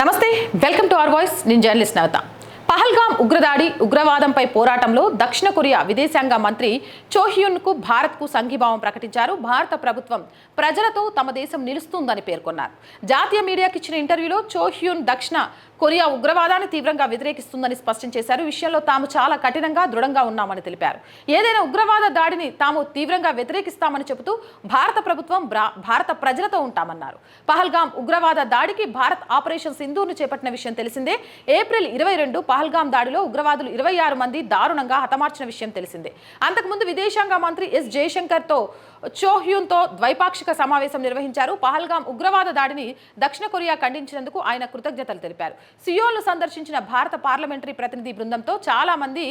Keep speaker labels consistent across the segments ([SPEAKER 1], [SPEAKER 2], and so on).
[SPEAKER 1] నమస్తే welcome to our voice. నేను journalist Navata. Pahalgam ఉగ్రదాడి ఉగ్రవాదంపై పోరాటంలో దక్షిణ కొరియా విదేశాంగ మంత్రి చోహ్యున్కు భారత్కు సంఘీభావం ప్రకటించారు. భారత ప్రభుత్వం ప్రజలతో తమ దేశం నిలుస్తుందని పేర్కొన్నారు. జాతీయ మీడియాకి ఇచ్చిన ఇంటర్వ్యూలో చోహ్యున్ దక్షిణ కొరియా ఉగ్రవాదాన్ని తీవ్రంగా వ్యతిరేకిస్తుందని స్పష్టం చేశారు. విషయంలో తాము చాలా కఠినంగా దృఢంగా ఉన్నామని తెలిపారు. ఏదైనా ఉగ్రవాద దాడిని తాము తీవ్రంగా వ్యతిరేకిస్తామని చెబుతూ భారత ప్రభుత్వం భారత ప్రజలతో ఉంటామన్నారు. పహల్గాం ఉగ్రవాద దాడికి భారత్ ఆపరేషన్ సింధూర్ను చేపట్టిన విషయం తెలిసిందే. ఏప్రిల్ ఇరవై రెండు పహల్గాం దాడిలో ఉగ్రవాదులు ఇరవై ఆరు మంది దారుణంగా హతమార్చిన విషయం తెలిసిందే. అంతకుముందు విదేశాంగ మంత్రి ఎస్ జయశంకర్తో చోహ్యూన్తో ద్వైపాక్షిక సమావేశం నిర్వహించారు. పహల్గాం ఉగ్రవాద దాడిని దక్షిణ కొరియా ఖండించినందుకు ఆయన కృతజ్ఞతలు తెలిపారు. సియోల్ను సందర్శించిన భారత పార్లమెంటరీ ప్రతినిధి బృందంతో చాలా మంది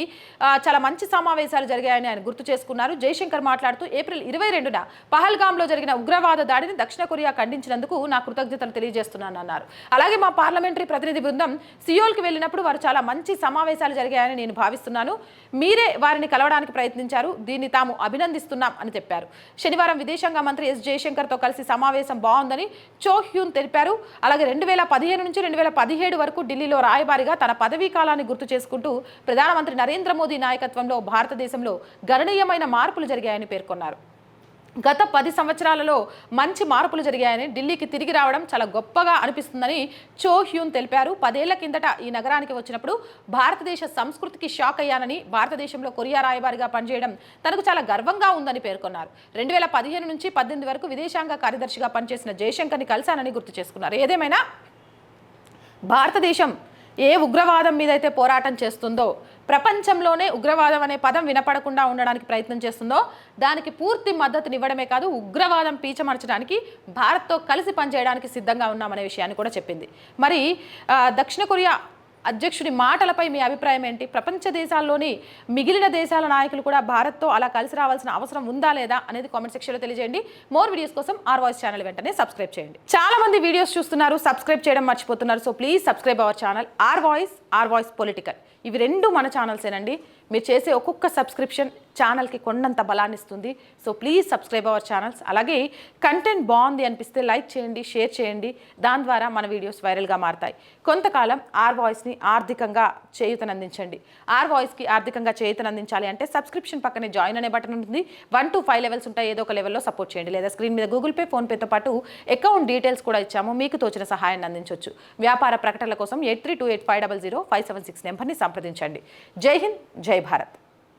[SPEAKER 1] చాలా మంచి సమావేశాలు జరిగాయని ఆయన గుర్తు చేసుకున్నారు. జయశంకర్ మాట్లాడుతూ ఏప్రిల్ ఇరవై రెండున పహల్గామ్లో జరిగిన ఉగ్రవాద దాడిని దక్షిణ కొరియా ఖండించినందుకు నా కృతజ్ఞతలు తెలియజేస్తున్నాను అన్నారు. అలాగే మా పార్లమెంటరీ ప్రతినిధి బృందం సియోల్కి వెళ్ళినప్పుడు వారు చాలా మంచి సమావేశాలు జరిగాయని నేను భావిస్తున్నాను. మీరే వారిని కలవడానికి ప్రయత్నించారు. దీన్ని తాము అభినందిస్తున్నాం అని చెప్పారు. శనివారం విదేశాంగ మంత్రి ఎస్ జయశంకర్తో కలిసి సమావేశం బాగుందని చో హ్యూన్ తెలిపారు. అలాగే రెండు వేల పదిహేను నుంచి రెండు వేల పదిహేడు వరకు ఢిల్లీలో రాయబారిగా తన పదవీ కాలాన్ని గుర్తు చేసుకుంటూ ప్రధానమంత్రి నరేంద్ర మోదీ నాయకత్వంలో భారతదేశంలో గణనీయమైన మార్పులు జరిగాయని పేర్కొన్నారు. గత పది సంవత్సరాలలో మంచి మార్పులు జరిగాయని ఢిల్లీకి తిరిగి రావడం చాలా గొప్పగా అనిపిస్తుందని చో హ్యూన్ తెలిపారు. పదేళ్ళ కిందట ఈ నగరానికి వచ్చినప్పుడు భారతదేశ సంస్కృతికి షాక్ అయ్యానని భారతదేశంలో కొరియా రాయబారిగా పనిచేయడం తనకు చాలా గర్వంగా ఉందని పేర్కొన్నారు. రెండు వేల పదిహేను నుంచి పద్దెనిమిది వరకు విదేశాంగ కార్యదర్శిగా పనిచేసిన జయశంకర్ని కలిశానని గుర్తు చేసుకున్నారు. ఏదేమైనా? భారతదేశం ఏ ఉగ్రవాదం మీద అయితే పోరాటం చేస్తుందో ప్రపంచంలోనే ఉగ్రవాదం అనే పదం వినపడకుండా ఉండడానికి ప్రయత్నం చేస్తుందో దానికి పూర్తి మద్దతునివ్వడమే కాదు ఉగ్రవాదం పీచమర్చడానికి భారత్తో కలిసి పనిచేయడానికి సిద్ధంగా ఉన్నామనే విషయాన్ని కూడా చెప్పింది. మరి దక్షిణ కొరియా అధ్యక్షుడి మాటలపై మీ అభిప్రాయం ఏంటి? ప్రపంచ దేశాల్లోని మిగిలిన దేశాల నాయకులు కూడా భారత్తో అలా కలిసి రావాల్సిన అవసరం ఉందా లేదా అనేది కామెంట్ సెక్షన్లో తెలియజేయండి. మోర్ వీడియోస్ కోసం ఆర్ వాయిస్ ఛానల్ వెంటనే సబ్స్క్రైబ్ చేయండి. చాలా మంది వీడియోస్ చూస్తున్నారు సబ్స్క్రైబ్ చేయడం మర్చిపోతున్నారు. So please subscribe our channel R voice R voice political. ఇవి రెండు మన ఛానల్సేనండి. మీరు చేసే ఒక్కొక్క సబ్స్క్రిప్షన్ ఛానల్కి కొండంత బలాన్ని ఇస్తుంది. So please subscribe our channels. అలాగే కంటెంట్ బాగుంది అనిపిస్తే లైక్ చేయండి షేర్ చేయండి. దాని ద్వారా మన వీడియోస్ వైరల్గా మారతాయి. కొంతకాలం ఆర్ వాయిస్ని ఆర్థికంగా చేయూతనందించండి. ఆర్ వాయిస్కి ఆర్థికంగా చేయూతనందించాలి అంటే సబ్స్క్రిప్షన్ పక్కనే జాయిన్ అనే బటన్ ఉంటుంది. వన్ టు ఫైవ్ లెవెల్స్ ఉంటాయి. ఏదో ఒక లెవెల్లో సపోర్ట్ చేయండి. లేదా స్క్రీన్ మీద గూగుల్ పే ఫోన్పేతో పాటు అకౌంట్ డీటెయిల్స్ కూడా ఇచ్చాము. మీకు తోచిన సహాయాన్ని అందించవచ్చు వ్యాపార ప్రకటనల కోసం eight three two eight five double zero five seven six నెంబర్ని సంప్రదించండి. జై హింద్ జై భారత్.